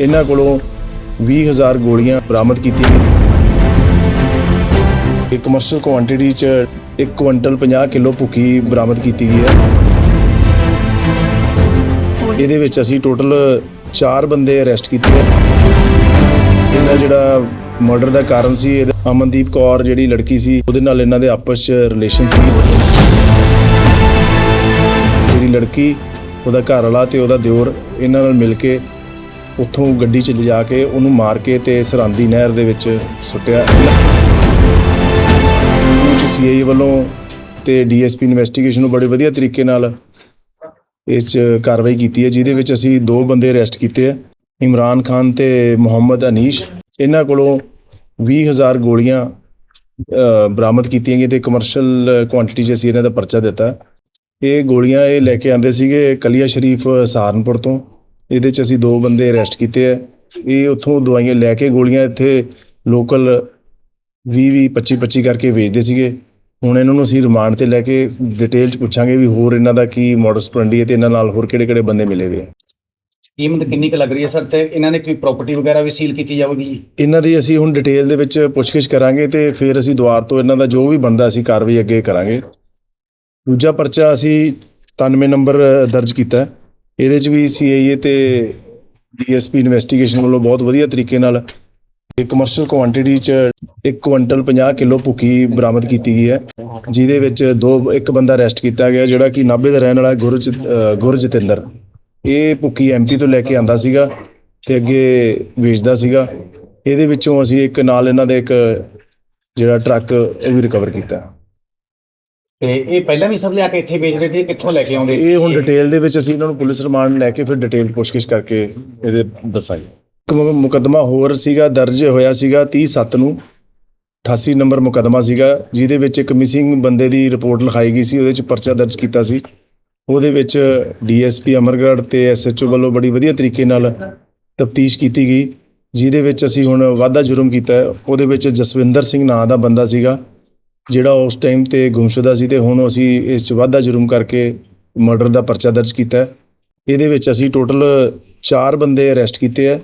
ਇਹਨਾਂ ਕੋਲੋਂ 20000 ਗੋਲੀਆਂ ਬਰਾਮਦ ਕੀਤੀਆਂ ਗਈਆਂ। ਇੱਕ ਕਮਰਸ਼ੀਅਲ ਕੁਆਂਟੀਟੀ ਚ 1 ਕੁਇੰਟਲ 50 ਕਿਲੋ ਭੁੱਕੀ ਬਰਾਮਦ ਕੀਤੀ ਗਈ ਹੈ। ਇਹਦੇ ਵਿੱਚ ਅਸੀਂ ਟੋਟਲ 4 ਬੰਦੇ ਅਰੈਸਟ ਕੀਤੇ ਹੈ ਇਹਦਾ ਜਿਹੜਾ ਮਰਡਰ ਦਾ ਕਾਰਨ ਸੀ, ਇਹਦਾ ਅਮਨਦੀਪ ਕੌਰ ਜਿਹੜੀ ਲੜਕੀ ਸੀ, ਉਹਦੇ ਨਾਲ ਇਹਨਾਂ ਦੇ ਆਪਸ ਚ ਰਿਲੇਸ਼ਨ ਸੀ। ਜਿਹੜੀ ਲੜਕੀ, ਉਹਦਾ ਘਰ ਵਾਲਾ ਤੇ ਉਹਦਾ ਦਿਓਰ, ਇਹਨਾਂ ਨਾਲ ਮਿਲ ਕੇ ਉੱਥੋਂ ਗੱਡੀ 'ਚ ਲਿਜਾ ਕੇ ਉਹਨੂੰ ਮਾਰ ਕੇ ਤੇ ਸਰਹੰਦੀ ਨਹਿਰ ਦੇ ਵਿੱਚ ਸੁੱਟਿਆ। ਉੱਚ ਸੀਆਈ ਵੱਲੋਂ ਤੇ ਡੀਐਸਪੀ ਇਨਵੈਸਟੀਗੇਸ਼ਨ ਨੂੰ ਬੜੇ ਵਧੀਆ ਤਰੀਕੇ ਨਾਲ ਇਸ 'ਚ ਕਾਰਵਾਈ ਕੀਤੀ ਹੈ, ਜਿਹਦੇ ਵਿੱਚ ਅਸੀਂ ਦੋ ਬੰਦੇ ਅਰੈਸਟ ਕੀਤੇ ਆ ਇਮਰਾਨ ਖਾਨ ਤੇ ਮੁਹੰਮਦ ਅਨੀਸ਼। ਇਹਨਾਂ ਕੋਲੋਂ 20000 ਗੋਲੀਆਂ ਬਰਾਮਦ ਕੀਤੀਆਂ ਗਈਆਂ ਤੇ ਕਮਰਸ਼ੀਅਲ ਕੁਆਂਟੀਟੀ 'ਚ ਅਸੀਂ ਇਹਨਾਂ ਦਾ ਪਰਚਾ ਦਿੱਤਾ। ਇਹ ਗੋਲੀਆਂ ਇਹ ਲੈ ਕੇ ਆਂਦੇ ਸੀਗੇ ਕਲੀਆ ਸ਼ਰੀਫ, ਸਹਾਰਨਪੁਰ ਤੋਂ। ਇਹਦੇ 'ਚ ਅਸੀਂ ਦੋ ਬੰਦੇ ਅਰੈਸਟ ਕੀਤੇ ਆ। ਇਹ ਉੱਥੋਂ ਦਵਾਈਆਂ ਲੈ ਕੇ ਗੋਲੀਆਂ ਇੱਥੇ ਲੋਕਲ 20 20 25 25 ਕਰਕੇ ਵੇਚਦੇ ਸੀਗੇ। ਹੁਣ ਇਹਨਾਂ ਨੂੰ ਅਸੀਂ ਰਿਮਾਂਡ ਤੇ ਲੈ ਕੇ ਡਿਟੇਲ 'ਚ ਪੁੱਛਾਂਗੇ ਵੀ ਹੋਰ ਇਹਨਾਂ ਦਾ ਕੀ ਮੋਡਸ ਪ੍ਰੰਡੀ ਹੈ ਤੇ ਇਹਨਾਂ ਨਾਲ ਹੋਰ ਕਿਹੜੇ ਕਿਹੜੇ ਬੰਦੇ ਮਿਲੇ ਹੋਏ ਆ। ਕੀਮਤ ਕਿੰਨੀ ਕੁ ਲੱਗ ਰਹੀ ਹੈ ਸਰ? ਤੇ ਇਹਨਾਂ ਨੇ ਕੋਈ ਪ੍ਰਾਪਰਟੀ ਵਗੈਰਾ ਵੀ ਸੀਲ ਕੀਤੀ ਜਾਵੇਗੀ ਜੀ? ਇਹਨਾਂ ਦੀ ਅਸੀਂ ਹੁਣ ਡਿਟੇਲ ਦੇ ਵਿੱਚ ਪੁੱਛਗਿੱਛ ਕਰਾਂਗੇ ਤੇ ਫਿਰ ਅਸੀਂ ਦੁਆਰ ਤੋਂ ਇਹਨਾਂ ਦਾ ਜੋ ਵੀ ਬਣਦਾ ਅਸੀਂ ਕਾਰਵਾਈ ਅੱਗੇ ਕਰਾਂਗੇ। ਦੂਜਾ ਪਰਚਾ ਅਸੀਂ 93 ਨੰਬਰ ਦਰਜ ਕੀਤਾ। ਹੈ। ਇਹਦੇ 'ਚ ਵੀ ਸੀਆਈਏ ਤੇ ਡੀਐਸਪੀ ਇਨਵੈਸਟੀਗੇਸ਼ਨ ਵੱਲੋਂ ਬਹੁਤ ਵਧੀਆ ਤਰੀਕੇ ਨਾਲ ਇੱਕ ਕਮਰਸ਼ੀਅਲ ਕੁਆਂਟੀਟੀ 'ਚ 1 ਕੁਇੰਟਲ 50 ਕਿਲੋ ਭੁੱਕੀ ਬਰਾਮਦ ਕੀਤੀ ਗਈ ਹੈ ਜਿਹਦੇ ਵਿੱਚ ਦੋ ਇੱਕ ਬੰਦਾ ਅਰੈਸਟ ਕੀਤਾ ਗਿਆ ਜਿਹੜਾ ਕਿ ਨਾਭੇ ਦਾ ਰਹਿਣ ਵਾਲਾ ਗੁਰਜ ਅ, ਗੁਰਜਤਿੰਦਰ। ਇਹ ਭੁੱਕੀ ਐਮਪੀ ਤੋਂ ਲੈ ਕੇ ਆਂਦਾ ਸੀਗਾ ਤੇ ਅੱਗੇ ਵੇਚਦਾ ਸੀਗਾ। ਇਹਦੇ ਵਿੱਚੋਂ ਅਸੀਂ ਇੱਕ ਨਾਲ ਇਹਨਾਂ ਦੇ ਇੱਕ ਜਿਹੜਾ ਟਰੱਕ ਉਹ ਵੀ ਰਿਕਵਰ ਕੀਤਾ। ਤੇ ਇਹ ਪਹਿਲਾਂ ਵੀ ਸਭ ਲਿਆ ਕੇ ਇੱਥੇ ਵੇਚ ਰਹੇ ਕਿੱਥੋਂ ਲੈ ਕੇ ਆਉਂਦੇ ਇਹ ਹੁਣ ਡਿਟੇਲ ਦੇ ਵਿੱਚ ਅਸੀਂ ਇਹਨਾਂ ਨੂੰ ਪੁਲਿਸ ਰਿਮਾਂਡ ਲੈ ਕੇ ਫਿਰ ਡਿਟੇਲ ਪੁੱਛਗਿੱਛ ਕਰਕੇ ਇਹਦੇ ਦੱਸਾਂਗੇ। ਇੱਕ ਮੁ- ਮੁਕੱਦਮਾ ਹੋਰ ਸੀਗਾ, ਦਰਜ ਹੋਇਆ ਸੀਗਾ 30 7 ਨੂੰ। 88 ਨੰਬਰ ਮੁਕੱਦਮਾ ਸੀਗਾ, ਜਿਹਦੇ ਵਿੱਚ ਇੱਕ ਮਿਸਿੰਗ ਬੰਦੇ ਦੀ ਰਿਪੋਰਟ ਲਿਖਾਈ ਗਈ ਸੀ, ਉਹਦੇ ਵਿੱਚ ਪਰਚਾ ਦਰਜ ਕੀਤਾ ਸੀ। ਉਹਦੇ ਵਿੱਚ ਡੀਐਸਪੀ ਅਮਰਗੜ੍ਹ ਤੇ ਐਸਐਚਓ ਵੱਲੋਂ ਬੜੀ ਵਧੀਆ ਤਰੀਕੇ ਨਾਲ ਤਫਤੀਸ਼ ਕੀਤੀ ਗਈ, ਜਿਹਦੇ ਵਿੱਚ ਅਸੀਂ ਹੁਣ ਵਾਧਾ ਜੁਰਮ ਕੀਤਾ ਉਹਦੇ ਵਿੱਚ ਜਸਵਿੰਦਰ ਸਿੰਘ ਨਾਂ ਦਾ ਬੰਦਾ ਸੀਗਾ। ਜਿਹੜਾ ਉਸ ਟਾਈਮ ਤੇ ਗੁੰਮਸ਼ੁਦਾ ਸੀ ਤੇ ਹੁਣ ਅਸੀਂ ਇਸ 'ਚ ਵਾਧਾ ਜੁਰਮ ਕਰਕੇ ਮਰਡਰ ਦਾ ਪਰਚਾ ਦਰਜ ਕੀਤਾ ਇਹਦੇ ਵਿੱਚ ਅਸੀਂ ਟੋਟਲ 4 ਬੰਦੇ ਅਰੈਸਟ ਕੀਤੇ ਆ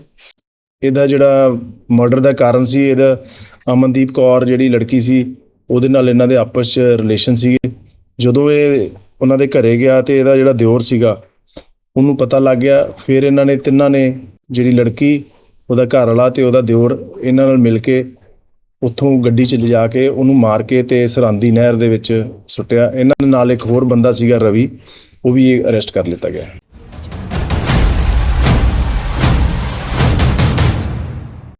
ਇਹਦਾ ਜਿਹੜਾ ਮਰਡਰ ਦਾ ਕਾਰਨ ਸੀ, ਇਹਦਾ ਅਮਨਦੀਪ ਕੌਰ ਜਿਹੜੀ ਲੜਕੀ ਸੀ, ਉਹਦੇ ਨਾਲ ਇਹਨਾਂ ਦੇ ਆਪਸ 'ਚ ਰਿਲੇਸ਼ਨ ਸੀਗੇ। ਜਦੋਂ ਇਹ ਉਹਨਾਂ ਦੇ ਘਰੇ ਗਿਆ ਤੇ ਇਹਦਾ ਜਿਹੜਾ ਦਿਓਰ ਸੀਗਾ, ਉਹਨੂੰ ਪਤਾ ਲੱਗ ਗਿਆ। ਫਿਰ ਇਹਨਾਂ ਨੇ ਤਿੰਨਾਂ ਨੇ ਜਿਹੜੀ ਲੜਕੀ, ਉਹਦਾ ਘਰ ਵਾਲਾ ਤੇ ਉਹਦਾ ਦਿਓਰ, ਇਹਨਾਂ ਨਾਲ ਮਿਲ ਕੇ ਉੱਥੋਂ ਗੱਡੀ 'ਚ ਲਿਜਾ ਕੇ ਉਹਨੂੰ ਮਾਰ ਕੇ ਤੇ ਸਰਹੰਦੀ ਨਹਿਰ ਦੇ ਵਿੱਚ ਸੁੱਟਿਆ। ਇਹਨਾਂ ਦੇ ਨਾਲ ਇੱਕ ਹੋਰ ਬੰਦਾ ਸੀਗਾ ਰਵੀ, ਉਹ ਵੀ ਅਰੈਸਟ ਕਰ ਲਿੱਤਾ ਗਿਆ।